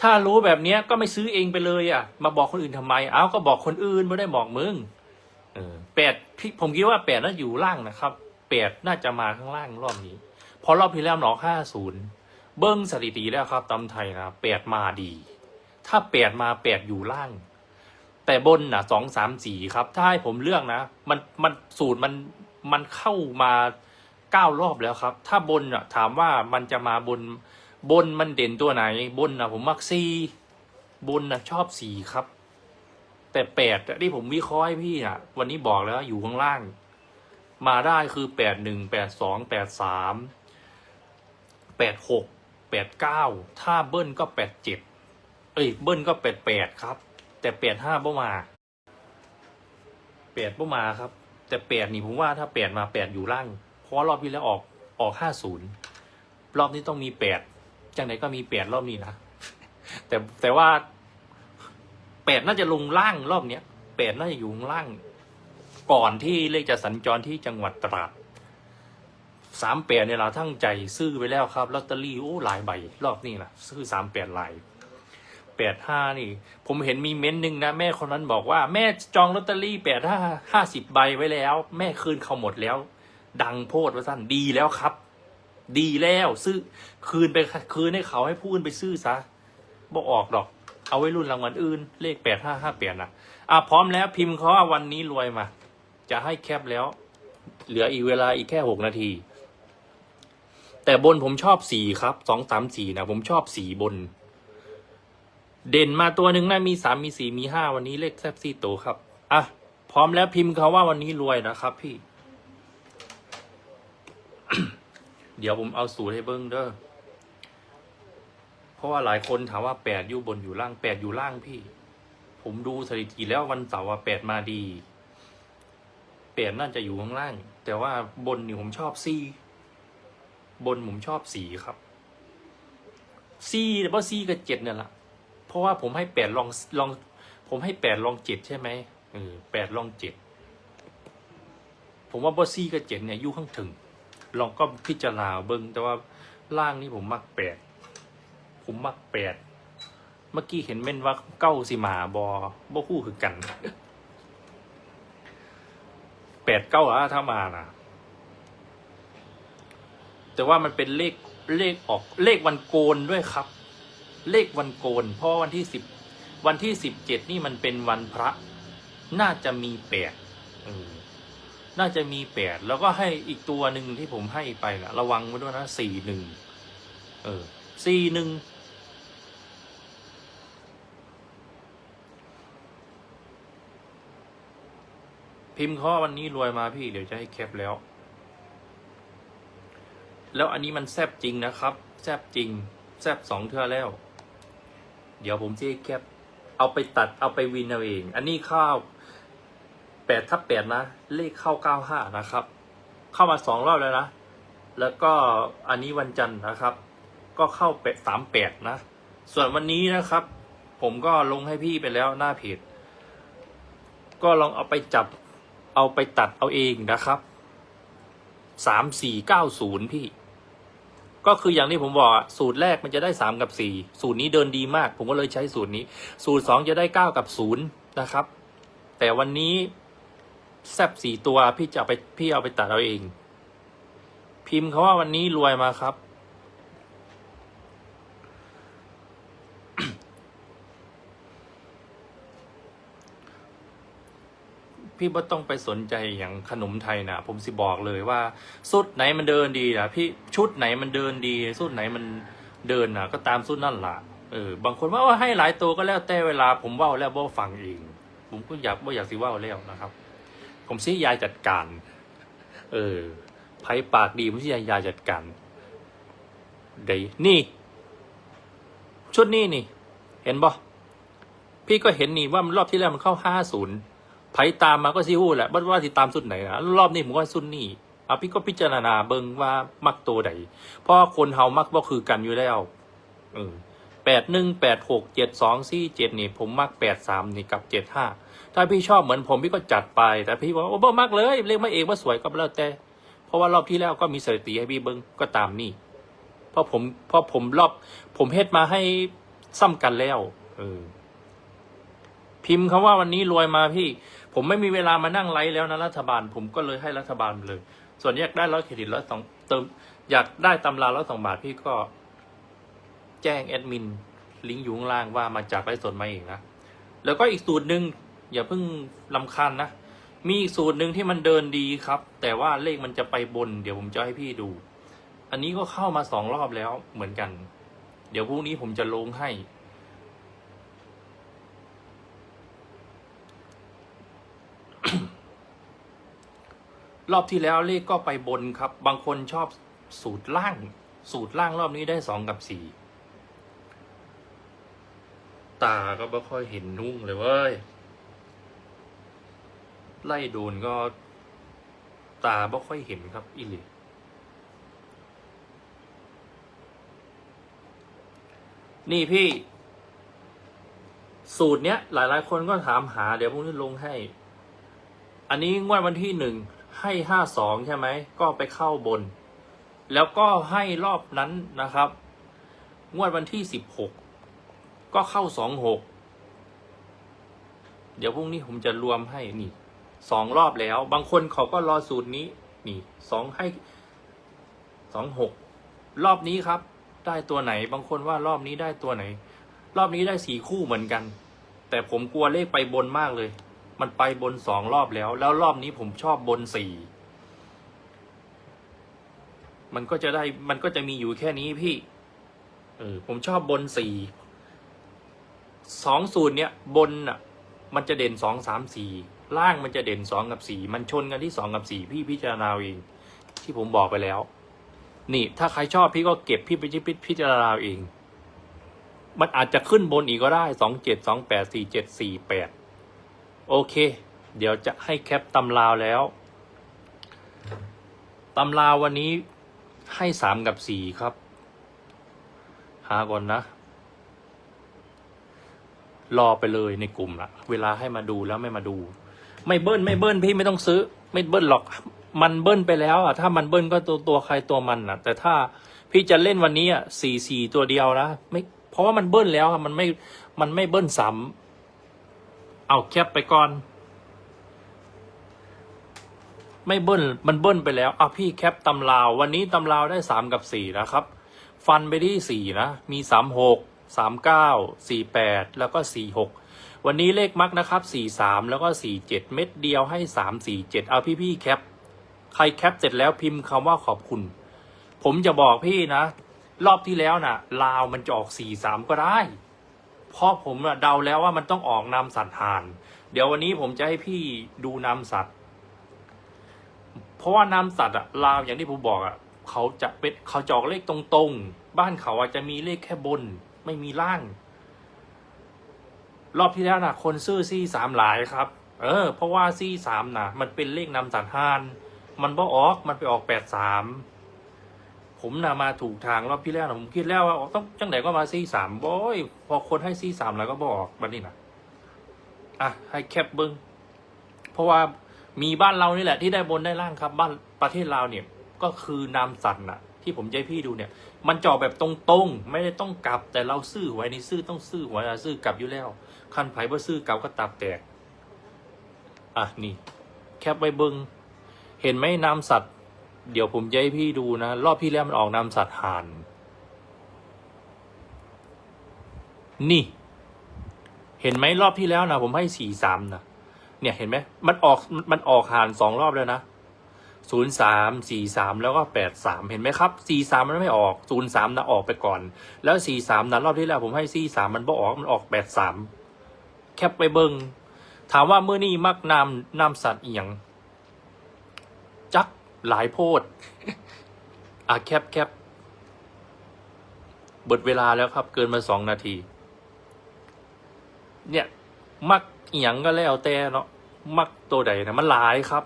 ถ้ารู้แบบเนี้ยก็ไม่ซื้อเองไปเลยอะ มาบอกคนอื่นทำไม เอ้าก็บอกคนอื่นไม่ได้บอกมึงเออแปดพี่ผมคิดว่าแปดน่าอยู่ล่างนะครับแปดน่าจะมาข้างล่างรอบนี้เพอรอบที่แล้วหนอห้าศูนย์เบิ้งสถิติแล้วครับตำไทยนะแปดมาดี ถ้าแปดมาแปดอยู่ล่าง แต่บนนะสองสามสี่ครับ ถ้าให้ผมเลือกนะ มันมันสูตรมันมันเข้ามาเก้ารอบแล้วครับ ถ้าบนอะถามว่ามันจะมาบน บนมันเด่นตัวไหน บนนะผมมักซีบนนะชอบสี่ครับ แต่แปดอะที่ผมวิเคราะห์ให้พี่อะวันนี้บอกแล้วอยู่ข้างล่าง มาได้คือแปดหนึ่งแปดสองแปดสามแปดหกแปดเก้าถ้าเบิ้ลก็แปดเจ็ดเอ้ยเบิ้ลก็แปดแปดครับ แต่แปดห้าบ่มาแปดบ่มาครับ แต่แปดนี่ผมว่าถ้าแปดมาแปดอยู่ล่างเพราะรอบที่แล้วออกออกห้าศูนย์รอบนี้ต้องมีแปด จังไหนก็มีแปดรอบนี้นะแต่แต่ว่าแปดน่าจะลงล่างรอบเนี้ยแปดน่าจะอยู่ข้างล่าง ก่อนที่เลขจะสัญจรที่จังหวัดตราดสามแปดเนี่ยเราทั้งใจซื้อไปแล้วครับลอตเตอรี่โอ้หลายใบรอบนี้นะซื้อสามแปดหลายแปดห้านี่ ผมเห็นมีเม้นต์หนึ่งนะแม่คนนั้นบอกว่า แม่จองลอตเตอรี่แปดห้าห้าสิบใบไว้แล้ว แม่คืนเขาหมดแล้ว ดังโพดว่าสั้นดีแล้วครับ ดีแล้วซื้อคืนไปคืนให้เขาให้ผู้อื่นไปซื้อซะบอกออกดอก เอาไว้รุ่นรางวัลอื่น เลขแปดห้าห้าแปดนะอะพร้อมแล้วพิมพ์เขาว่าวันนี้รวยมา จะให้แคปแล้ว เหลืออีกเวลาอีกแค่หกนาที แต่บนผมชอบสีครับสองสามสีนะผมชอบสีบน เด่นมาตัวหนึ่งนะมีสามมีสี่มีห้าวันนี้เลขแซบซี่โตครับอะพร้อมแล้วพิมพ์เขาว่าวันนี้รวยนะครับ พี่ เดี๋ยวผมเอาสูตรให้เบิ้งเด้อ เพราะว่าหลายคนถามว่าแปดอยู่บนอยู่ล่างแปดอยู่ล่างพี่ ผมดูสถิติแล้ววันเสาร์ว่าแปดมาดีแปดน่าจะอยู่ข้างล่าง แต่ว่าบนนี่ผมชอบซีบนผมชอบสีครับซีแต่ว่าซีกับเจ็ดเนี่ยละเพราะว่าผมให้แปดลองลอง ผมให้แปดลองเจ็ดใช่ไหมเออแปดลองเจ็ดผมว่าบอซี่กับเจ็ดเนี่ยอยู่ข้างถึง ลองก็พิจารณาเบิ้งแต่ว่าล่างนี่ผมมักแปดผมมักแปดเมื่อกี้เห็นเม่นว่าเก้าสิมาบอบอคู่คือกันแปดเก้าอะถ้ามานะแต่ว่ามันเป็นเลขเลขออกเลขวันโกนด้วยครับ เลขวันโกน เพราะวันที่สิบวันที่สิบเจ็ดนี่มันเป็นวันพระ น่าจะมีแปดเออ น่าจะมีแปดแล้วก็ให้อีกตัวหนึ่งที่ผมให้ไปนะระวังไว้ด้วยนะสี่หนึ่งเออสี่หนึ่งพิมพ์ข้อวันนี้รวยมาพี่เดี๋ยวจะให้แคปแล้ว แล้วอันนี้มันแซบจริงนะครับ แซบจริง แซบสองเทื่อแล้ว เดี๋ยวผมจะให้แคป เอาไปตัดเอาไปวินเอาเอง อันนี้ข้าว แปดทับแปดนะ เลขเข้าเก้าห้านะครับ เข้ามาสองรอบแล้วนะ แล้วก็อันนี้วันจันทร์นะครับ ก็เข้าแปดสามแปดนะ ส่วนวันนี้นะครับ ผมก็ลงให้พี่ไปแล้วหน้าเพจก็ลองเอาไปจับเอาไปตัดเอาเองนะครับสามสี่เก้าศูนย์พี่ ก็คืออย่างที่ผมบอกสูตรแรกมันจะได้สามกับสี่สูตรนี้เดินดีมาก ผมก็เลยใช้สูตรนี้ สูตรสองจะได้เก้ากับศูนย์นะครับ แต่วันนี้ แซบสี่ตัวพี่จะเอาไปพี่เอาไปตัดเอาเอง พิมพ์เขาว่าวันนี้รวยมาครับ พี่ไม่ต้องไปสนใจอย่างขนมไทยนะผมสิบอกเลยว่าสุดไหนมันเดินดีนะพี่ชุดไหนมันเดินดีสุดไหนมันเดินนะก็ตามสุดนั่นล่ะเออบางคนว่าให้หลายตัวก็แล้วแต่เวลา ผมว่าแล้วบ่ฟังเอง ผมก็อยากว่าอยากสิว่าแล้วนะครับ ผมสิยายจัดการ เออไพ่ปากดีผมสิยายยายจัดการเดี๋ยนี่ ชุดนี้นี่ เห็นบ่พี่ก็เห็นนี่ว่ามันรอบที่แล้วมันเข้าห้าศูนย์ไผตามมาก็ซิฮู้แหละว่าว่าที่ตามสุดไหนนะรอบนี้ผมว่าสุดนี่อะพี่ก็พิจารณาเบิ่งว่ามักตัวใดเพราะคนเฮามักบ่คือกันอยู่แล้วเออแปดหนึ่งแปดหกเจ็ดสองสี่เจ็ดนี่ ผมมักแปดสามนี่กับเจ็ดห้า ถ้าพี่ชอบเหมือนผมพี่ก็จัดไป แต่พี่บอกว่าโอ้บ่มักเลยเลขมาเองว่าสวยก็แล้วแต่ เพราะว่ารอบที่แล้วก็มีสถิติให้พี่เบิ่งก็ตามนี่เพราะผมเพราะผมรอบ ผมเฮ็ดมาให้ซ้ำกันแล้ว เออ พิมพ์คำว่าวันนี้รวยมาพี่ ผมไม่มีเวลามานั่งไลฟ์แล้วนะรัฐบาล ผมก็เลยให้รัฐบาลเลย ส่วนอยากได้ร้อยเครดิตร้อยสองเติม อยากได้ตำราร้อยสองบาทพี่ก็ แจ้งแอดมินลิงก์อยู่ข้างล่างว่ามาจากไลฟ์สดมาเองนะแล้วก็อีกสูตรหนึ่ง อย่าเพิ่งลำคาญนะ มีอีกสูตรหนึ่งที่มันเดินดีครับ แต่ว่าเลขมันจะไปบน เดี๋ยวผมจะให้พี่ดู อันนี้ก็เข้ามาสองรอบแล้วเหมือนกัน เดี๋ยวพรุ่งนี้ผมจะลงให้ รอบที่แล้วเลขก็ไปบนครับ บางคนชอบสูตรล่าง สูตรล่างรอบนี้ได้สองกับสี่ตาก็ไม่ค่อยเห็นนุ่งเลยเว้ย ไล่โดนก็ตาไม่ค่อยเห็นครับอีหลีนี่พี่ สูตรเนี้ย หลายๆ คนก็ถามหา เดี๋ยวพรุ่งนี้ลงให้ อันนี้งวดวันที่หนึ่งให้ห้าสองใช่ไหม ก็ไปเข้าบน แล้วก็ให้รอบนั้นนะครับ งวดวันที่สิบหกก็เข้าสองหกเดี๋ยวพรุ่งนี้ผมจะรวมให้นี่ สองรอบแล้ว บางคนเขาก็รอสูตรนี้ นี่สองให้สองหกรอบนี้ครับ ได้ตัวไหน บางคนว่ารอบนี้ได้ตัวไหน รอบนี้ได้สี่คู่เหมือนกัน แต่ผมกลัวเลขไปบนมากเลย มันไปบนสองรอบแล้ว แล้วรอบนี้ผมชอบบนสี่มันก็จะได้มันก็จะมีอยู่แค่นี้พี่ เออผมชอบบนสี่สองสูตรเนี้ยบนอะ มันจะเด่นสองสามสี่ ล่างมันจะเด่นสองกับสี่มันชนกันที่สองกับสี่พี่พิจารณาเองที่ผมบอกไปแล้ว นี่ถ้าใครชอบพี่ก็เก็บพี่ไปพิพิจารณาเอง มันอาจจะขึ้นบนอีกก็ได้สองเจ็ดสองแปดสี่เจ็ดสี่แปดโอเค เดี๋ยวจะให้แคปตำราวแล้วตำราววันนี้ให้สามกับสี่ครับ หาก่อนนะ รอไปเลยในกลุ่มละเวลาให้มาดูแล้วไม่มาดู ไม่เบิ้ลไม่เบิ้ลพี่ไม่ต้องซื้อ ไม่เบิ้ลหรอก มันเบิ้ลไปแล้วอะถ้ามันเบิ้ลก็ตัวตัวใครตัวมันอะ แต่ถ้าพี่จะเล่นวันนี้อะสี่สี่ตัวเดียวนะไม่เพราะว่ามันเบิ้ลแล้วมันไม่มันไม่เบิ้ลซ้ำเอาแคปไปก่อน ไม่เบิ้ลมันเบิ้ลไปแล้วอะพี่แคปตำราว วันนี้ตำราวได้สามกับสี่นะครับ ฟันไปที่สี่นะมีสามหกสามเก้าสี่แปดแล้วก็สี่หก วันนี้เลขมักนะครับสี่สามแล้วก็สี่เจ็ดเม็ดเดียวให้สามสี่เจ็ดเอาพี่พี่ๆแคป ใครแคปเสร็จแล้วพิมพ์คำว่าขอบคุณ ผมจะบอกพี่นะ รอบที่แล้วนะ่ะ ลาวมันจะออกสี่สามก็ได้ เพราะผมน่ะเดาแล้วว่ามันต้องออกนามสัตว์หาน เดี๋ยววันนี้ผมจะให้พี่ดูนามสัตว์ เพราะว่านามสัตว์อะลาวอย่างที่ผมบอกอะเขาจะเป็นเขาจะออกเลขตรงๆ บ้านเขาอาจจะมีเลขแค่บน ไม่มีล่าง รอบที่แล้วนะคนซื้อซี่สามหลายครับ เออ เพราะว่าซี่สามนะมันเป็นเลขนาสัตว์หานมันบ่ออกมันไปออกแปดสามผมนะมาถูกทางรอบที่แล้วนะผมคิดแล้วว่าต้องจังไหนก็มาซี่สามโอ้ยพอคนให้ซี่สามแล้วก็บออกบัดนี้นะอะให้แคปเบิ้งเพราะว่ามีบ้านเรานี่แหละที่ได้บนได้ล่างครับ บ้านประเทศเราเนี่ย ก็คือนามสัตว์น่ะ ที่ผมจะให้พี่ดูเนี่ย มันจาะแบบตรงๆ ไม่ได้ต้องกลับแต่เราซื้อหวยในซื้อต้องซื้อหวซื้อกลับอยู่แล้ว คันไผ่บ่ซื้อกลับก็ตับแตก อะนี่ แคปไว้เบิงเห็นไหมนามสัตว์ เดี๋ยวผมจะให้พี่ดูนะ รอบที่แล้วมันออกนามสัตว์ห่าน นี่ เห็นไหมรอบที่แล้วนะผมให้สี่สามนะเนี่ยเห็นไหมมันออกมันออกห่านสองรอบแล้วนะ ศูนย์สามสี่สามแล้วก็แปดสามเห็นไหมครับสี่สามมันไม่ออกศูนย์สามนะออกไปก่อน แล้วสี่สามนะรอบที่แล้วผมให้สี่สามมันบ่ออกมันออกแปดสามแคปไปเบิงถามว่าเมื่อนี้มักนามนามสัตว์เอียง จักหลายโพดอะแคปแคปเบิดเวลาแล้วครับ เกินมาสองนาที เนี่ย มักเอียงก็แล้วแต่เนาะมักตัวใดนะมันหลายครับ